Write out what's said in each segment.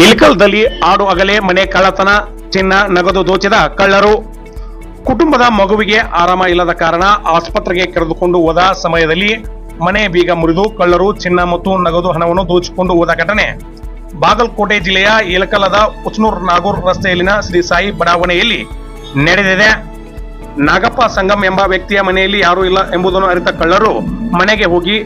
ಇಲ್ಕಲ್ದಲ್ಲಿ ಆಡು ಅಗಲೇ, ಮನೆ ಕಳ್ಳತನ, ಚಿನ್ನ, ನಗದು ದೋಚಿದ ಕಳ್ಳರು. ಕುಟುಂಬದ ಮಗುವಿಗೆ ಆರಾಮ ಇಲ್ಲದ ಕಾರಣ ಆಸ್ಪತ್ರೆಗೆ ಕರೆದುಕೊಂಡು ಹೋದ ಸಮಯದಲ್ಲಿ ಮನೆ ಬೀಗ ಮುರಿದು ಕಳ್ಳರು, ಚಿನ್ನ ಮತ್ತು ನಗದು ಹಣವನ್ನು ದೋಚಿಕೊಂಡು ಹೋದ ಘಟನೆ. ಬಾಗಲಕೋಟೆ ಜಿಲ್ಲೆಯ ಇಲಕಲದ ಉಚ್ನೂರ್ ನಾಗೂರ್ ರಸ್ತೆಯಲ್ಲಿನ ಶ್ರೀ ಸಾಯಿ ಬಡಾವಣೆಯಲ್ಲಿ ನಡೆದಿದೆ. ನಾಗಪ್ಪ ಸಂಗಮ್ ಎಂಬ ವ್ಯಕ್ತಿಯ ಮನೆಯಲ್ಲಿ ಯಾರೂ ಇಲ್ಲ ಎಂಬುದನ್ನು ಅರಿತ ಕಳ್ಳರು ಮನೆಗೆ ಹೋಗಿ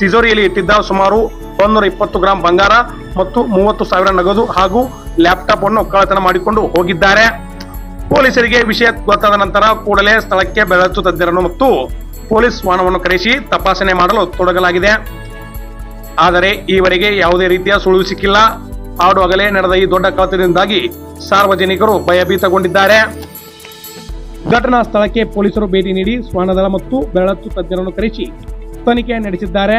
ತಿಜೋರಿಯಲ್ಲಿ ಇಟ್ಟಿದ್ದ ಸುಮಾರು ಒಂದೂರ ಇಪ್ಪತ್ತು ಗ್ರಾಂ ಬಂಗಾರ ಮತ್ತು ಮೂವತ್ತು ಸಾವಿರ ನಗದು ಹಾಗೂ ಲ್ಯಾಪ್ಟಾಪ್ ಅನ್ನು ಕಳ್ಳತನ ಮಾಡಿಕೊಂಡು ಹೋಗಿದ್ದಾರೆ. ಪೊಲೀಸರಿಗೆ ವಿಷಯ ಗೊತ್ತಾದ ನಂತರ ಕೂಡಲೇ ಸ್ಥಳಕ್ಕೆ ಬೆಳಚು ತಜ್ಞರನ್ನು ಮತ್ತು ಪೊಲೀಸ್ ವಾಹನವನ್ನು ಕರೆಸಿ ತಪಾಸಣೆ ಮಾಡಲು ತೊಡಗಲಾಗಿದೆ. ಆದರೆ ಈವರೆಗೆ ಯಾವುದೇ ರೀತಿಯ ಸುಳಿವು ಸಿಕ್ಕಿಲ್ಲ. ಆಡು ಅಗಲೇ ನಡೆದ ಈ ದೊಡ್ಡ ಕಳತನದಿಂದಾಗಿ ಸಾರ್ವಜನಿಕರು ಭಯಭೀತಗೊಂಡಿದ್ದಾರೆ. ಘಟನಾ ಸ್ಥಳಕ್ಕೆ ಪೊಲೀಸರು ಭೇಟಿ ನೀಡಿ ಶ್ವಾನದಳ ಮತ್ತು ಬೆಳಚು ತಜ್ಞರನ್ನು ಕರೆಸಿ ತನಿಖೆ ನಡೆಸಿದ್ದಾರೆ.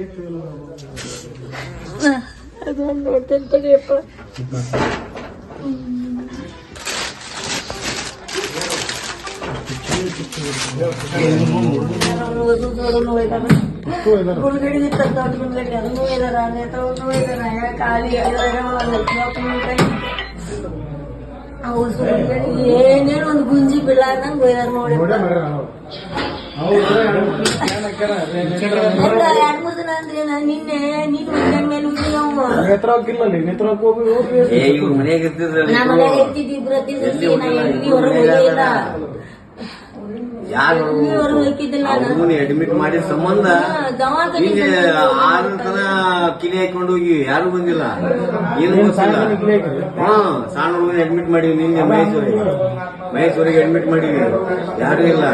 ಒಂದ್ ಐದು ಹೋಗ್ತು ಆ ಕಡೆ ಈ ಕಡೆ. ಅದನ್ನ ಮುರ್ದ ಬಿಟ್ಟ ಬಿಟ್ರೆ ಇಲ್ಲೆಲ್ಲ ಹೊಡ್ದಾದ್ರು, ಇಲ್ಲಿ ಬಂದಿದ್ದ ಹೊಡ್ದಿದ್ದು ಯಾರಿಗೂ ಗೊತ್ತಾಗಿಲ್ಲ. ಅದು ಒಳಗಿನ ನೋಡಲ್ಲಿ ಒಳಗಿನ ಹೆಂಗಾರ ಹೊಡ್ದಿದ್ದು ಅದೊಂದು ನೋಡ್ತೇನೆ ತಡಿಯಪ್ಪ ಗುರುಗಡಿ ತಂದವ್ರು ಗುರುಗಡಿ ಅದನ್ನು ಇದಾರ ನೇತ್ರವನ್ನು ಇದಾರ ಖಾಲಿ ಏನೇನು ಒಂದು ಗುಂಜಿ ಬೀಳಾರ್ದಂಗ್ ಒಯ್ದಾರ ನೋಡಿ ಎರಡ್ ಮೂರ್ ದಿನ ಅಂದ್ರೆ ನಿನ್ನೆ ನೀನ್ ಏ ಇವ್ರು ಮನೆಯಾಗ ಇರ್ತಿದ್ವಿ ಇಬ್ರು. ಹೊರಗೆ ಯಾರು ಅಡ್ಮಿಟ್ ಮಾಡಿದ ಸಂಬಂಧ. ಹಿಂಗೆ ಆರು ತನ ಕಿಲಿ ಹಾಕೊಂಡು ಹೋಗಿ ಯಾರು ಬಂದಿಲ್ಲ? ಏನು ಗೊತ್ತಿಲ್ಲ. ಹಾ ಸಣ್ಣ ಹುಡುಗನ ಅಡ್ಮಿಟ್ ಮಾಡಿವಿ ನಿನ್ನೆ ಮಹೇಶ್ವರಿಗೆ ಮಹೇಶ್ವರಿಗೆ ಅಡ್ಮಿಟ್ ಮಾಡಿವಿ. ಯಾರು ಇಲ್ಲ.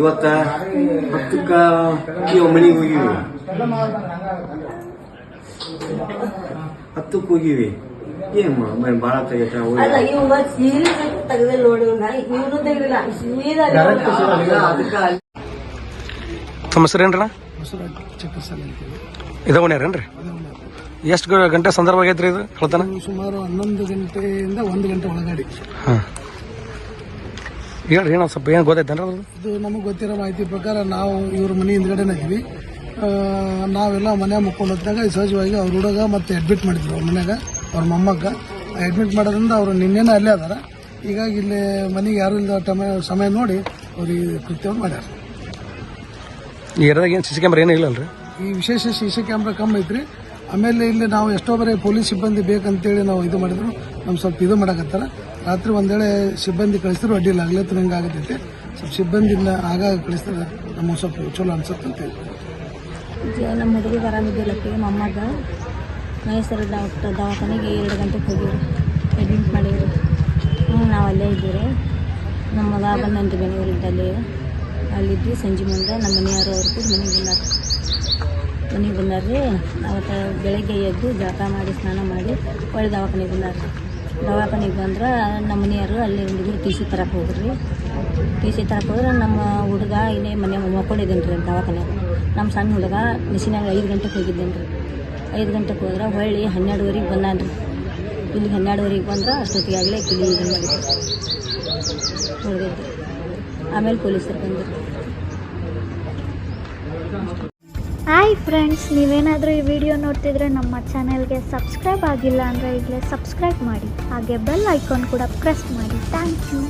ಇವತ್ತ ಹತ್ತಕ್ಕ ಮನೆಗೆ ಹೋಗಿವಿ. ಹತ್ತಕ್ಕೆ ಹೋಗಿವಿ. ಏನ್ ಬಾಳ ತೆಗಿತ ಹೋಗಿ ತೆಗ್ದಿಲ್ಲ ನೋಡಿ ಇವ್ನ ತೆಗ್ದಿಲ್ಲ. ತಮ್ಮ ಹೆಸರೇನ್ರ ಇದವಣ್ಯಾರೇನ್ರಿ ಎಷ್ಟು ಗಂಟೆ ಸಂದರ್ಭ ಆಗೈತ್ರಿ ಇದು ಸುಮಾರು ಹನ್ನೊಂದು ಗಂಟೆಯಿಂದ ಒಂದು ಗಂಟೆ ಒಳಗಡೆ. ಹಾಂ. ಹೇಳ್ರಿ ಏನೋ ಸ್ವಲ್ಪ ಏನು ಗೊತ್ತೈತೇನ್ರಿ ಇದು ನಮಗೆ ಗೊತ್ತಿರೋ ಮಾಹಿತಿ ಪ್ರಕಾರ ನಾವು ಇವ್ರ ಮನೆ ಹಿಂದ್ಗಡೆನೇ ಇದ್ವಿ ಆ, ನಾವೆಲ್ಲ ಮನೆ ಮುಕ್ಕೊಂಡು ಹೋದಾಗ ಸಹಜವಾಗಿ ಅವ್ರ ಹುಡುಗ ಮತ್ತೆ ಅಡ್ಮಿಟ್ ಮಾಡಿದ್ರು ಅವ್ರ ಮನ್ಯಾಗ ಅವ್ರ ಮೊಮ್ಮಗ. ಅಡ್ಮಿಟ್ ಮಾಡೋದ್ರಿಂದ ಅವರು ನಿನ್ನೆನೇ ಅಲ್ಲೇ ಅದಾರ. ಹೀಗಾಗಿ ಇಲ್ಲಿ ಮನೆಗೆ ಯಾರು ಇಲ್ಲದ ಟಮ ಸಮಯ ನೋಡಿ ಅವ್ರಿಗೆ ಕೃತ್ಯವನ್ನು ಮಾಡ್ಯಾರ. ಈ ಏರಿಯಾದಾಗ ಏನು ಸಿ ಸಿ ಕ್ಯಾಮ್ರಾ ಏನೂ ಇಲ್ಲಲ್ರಿ? ಈ ವಿಶೇಷ ಸಿ ಸಿ ಕ್ಯಾಮ್ರಾ ಕಮ್ಮಿ ಐತ್ರಿ. ಆಮೇಲೆ ಇಲ್ಲಿ ನಾವು ಎಷ್ಟೋ ಬರೀ ಪೊಲೀಸ್ ಸಿಬ್ಬಂದಿ ಬೇಕಂತೇಳಿ ನಾವು ಇದು ಮಾಡಿದ್ರು. ನಮ್ಗೆ ಸ್ವಲ್ಪ ಇದು ಮಾಡಕತ್ತಾರ. ರಾತ್ರಿ ಒಂದೇಳೆ ಸಿಬ್ಬಂದಿ ಕಳಿಸಿದ್ರು ಅಡ್ಡಿಲ್ಲ ಆಗ್ಲತ್ತು ನಂಗೆ ಆಗತೈತೆ. ಸ್ವಲ್ಪ ಸಿಬ್ಬಂದಿನ ಆಗಾಗ ಕಳಿಸಿದ್ರೆ ನಮಗೆ ಸ್ವಲ್ಪ ಚಲೋ ಅನ್ಸುತ್ತೆ ಅಂತ ಹೇಳಿ. ನಮ್ಮ ಹುಡುಗಿ ಆರಾಮಿದ್ದಿಲ್ಲಕ್ಕೆ ಮೊಮ್ಮಗ ಮೈಸೂರು ಡಾಕ್ಟರ್ ದವಾಖಾನೆಗೆ ಎರಡು ಗಂಟೆಗೆ ಹೋಗಿ ಅಡ್ಮಿಟ್ ಮಾಡಿವ್ರಿ ಹ್ಞೂ ನಾವು ಅಲ್ಲೇ ಇದ್ದೀವಿ. ನಮ್ಮ ಮಗ ಬಂದಂತೆ ಬೆಂಗಳೂರಿಂದ ಅಲ್ಲಿ ಅಲ್ಲಿದ್ವಿ. ಸಂಜೆ ಮುಂದೆ ನಮ್ಮ ಮನೆಯವರು ಅವ್ರು ಕೂಡ ಮನೆಗೆ ಬಂದಾರ. ಮನೆಗೆ ಬಂದಾರ್ರಿ ಅವತ್ತು ಬೆಳಗ್ಗೆ ಎದ್ದು ಜಳಕ ಮಾಡಿ, ಸ್ನಾನ ಮಾಡಿ ಒಳ್ಳೆ ದವಾಖಾನೆಗೆ ಬಂದಾರ್ರಿ ದವಾಖಾನೆಗೆ ಬಂದ್ರೆ ನಮ್ಮ ಮನೆಯವರು ಅಲ್ಲಿ ಹುಡುಗರು ಟಿ ಸಿ ತರಕ್ಕೆ ಹೋಗ್ರಿ ಟಿ ಸಿ ತರಕ್ಕೆ ಹೋದ್ರೆ ನಮ್ಮ ಹುಡುಗ ಇನ್ನೇ ಮನೆ ಮಕ್ಕೊಂಡಿದ್ದೇನೆ ರೀ ದವಾಖಾನೆ ನಮ್ಮ ಸಣ್ಣ ಹುಡುಗ ಮಿಷಿನಾಗ ಐದು ಗಂಟೆಗೆ ಹೋಗಿದ್ದೇನೆ ರೀ ಐದು ಗಂಟೆಗೆ ಹೋದ್ರೆ ಹೊಳ್ಳಿ ಹನ್ನೆರಡುವರೆಗೆ ಬಂದಾನ ರೀ ಇಲ್ಲಿ ಹನ್ನೆರಡುವರೆಗೆ ಬಂದ್ರೆ ಅಷ್ಟೊತ್ತಿಗೆ ಆಗಲೇ ಕಿಲಿ ಇದು ಮಾಡಿದ್ರು. ಹೊಡೆದಿದ್ರು ಆಮೇಲೆ ಪೊಲೀಸರು ಬಂದರು. ಹಾಯ್ ಫ್ರೆಂಡ್ಸ್ ನೀವೇನಾದರೂ ಈ ವಿಡಿಯೋ ನೋಡ್ತಿದ್ರೆ ನಮ್ಮ ಚಾನೆಲ್ಗೆ ಸಬ್ಸ್ಕ್ರೈಬ್ ಆಗಿಲ್ಲ ಅಂದರೆ ಈಗಲೇ ಸಬ್ಸ್ಕ್ರೈಬ್ ಮಾಡಿ. ಹಾಗೆ ಬೆಲ್ ಐಕಾನ್ ಕೂಡ ಪ್ರೆಸ್ ಮಾಡಿ. Thank you